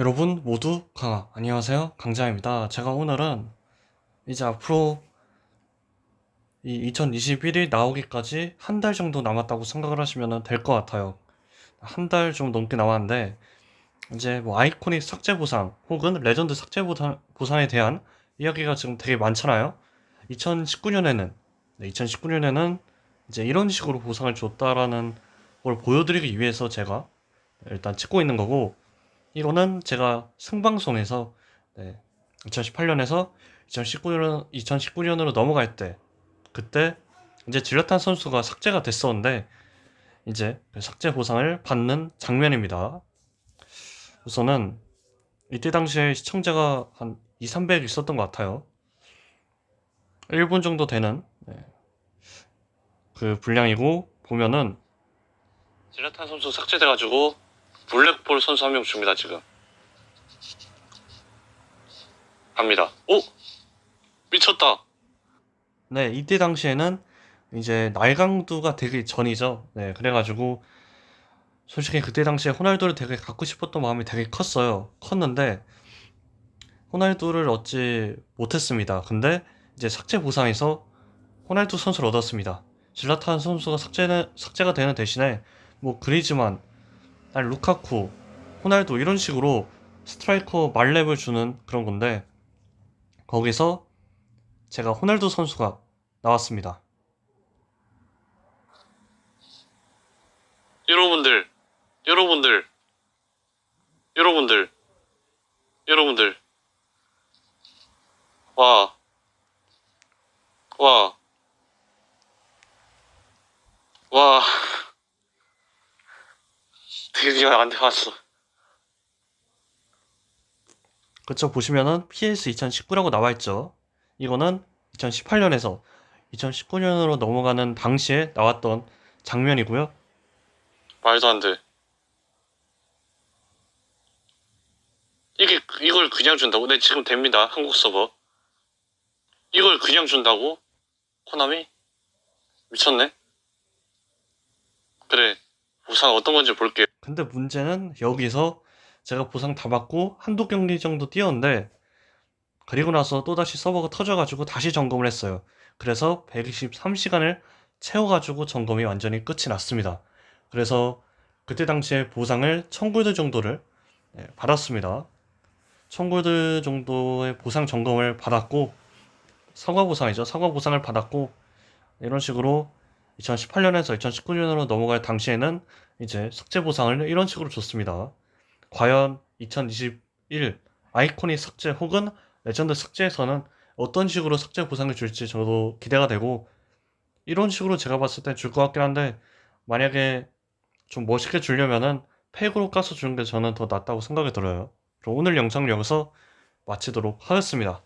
여러분 모두 강아. 안녕하세요. 강자입니다. 제가 오늘은 이제 앞으로 이 2021이 나오기까지 한 달 정도 남았다고 생각을 하시면 될 것 같아요. 한 달 좀 넘게 남았는데 이제 뭐 아이코닉 삭제 보상 혹은 레전드 삭제 보상, 보상에 대한 이야기가 지금 되게 많잖아요. 2019년에는 2019년에는 이제 이런 식으로 보상을 줬다라는 걸 보여드리기 위해서 제가 일단 찍고 있는 거고 이거는 제가 생방송에서 네, 2018년에서 2019년 2019년으로 넘어갈 때 그때 이제 질라탄 선수가 삭제가 됐었는데 이제 그 삭제 보상을 받는 장면입니다. 우선은 이때 당시에 시청자가 한 2, 300 있었던 것 같아요. 1분 정도 되는 네, 그 분량이고 보면은 질라탄 선수 삭제돼가지고 블랙볼 선수 한 명 줍니다 지금. 갑니다. 오! 미쳤다. 네 이때 당시에는 이제 날강두가 되기 전이죠. 네 그래가지고 솔직히 그때 당시에 호날두를 되게 갖고 싶었던 마음이 되게 컸어요. 컸는데 호날두를 얻지 못했습니다. 근데 이제 삭제 보상에서 호날두 선수를 얻었습니다. 질라탄 선수가 삭제는, 삭제가 되는 대신에 뭐 그리즈만 아니 루카쿠, 호날두 이런 식으로 스트라이커 말렙을 주는 그런 건데 거기서 제가 호날두 선수가 나왔습니다. 여러분들, 여러분들, 여러분들, 여러분들, 와, 와, 와, 드디어 나한테 왔어. 그쵸 보시면은 PS 2019라고 나와 있죠. 이거는 2018년에서 2019년으로 넘어가는 당시에 나왔던 장면이고요. 말도 안 돼. 이게, 이걸 그냥 준다고? 네, 지금 됩니다. 한국 서버. 이걸 그냥 준다고? 코나미? 미쳤네? 우선 어떤 건지 볼게. 근데 문제는 여기서 제가 보상 다 받고 한두 경기 정도 뛰었는데 그리고 나서 또다시 서버가 터져가지고 다시 점검을 했어요. 그래서 123시간을 채워가지고 점검이 완전히 끝이 났습니다. 그래서 그때 당시에 보상을 1000골드 정도를 네, 받았습니다. 1000골드 정도의 보상 점검을 받았고 사과 보상이죠. 사과 보상을 받았고 이런 식으로 2018년에서 2019년으로 넘어갈 당시에는 이제 삭제 보상을 이런 식으로 줬습니다. 과연 2021 아이코닉 삭제 혹은 레전드 삭제에서는 어떤 식으로 삭제 보상을 줄지 저도 기대가 되고 이런 식으로 제가 봤을 때 줄 것 같긴 한데 만약에 좀 멋있게 주려면은 팩으로 까서 주는 게 저는 더 낫다고 생각이 들어요. 그럼 오늘 영상을 여기서 마치도록 하겠습니다.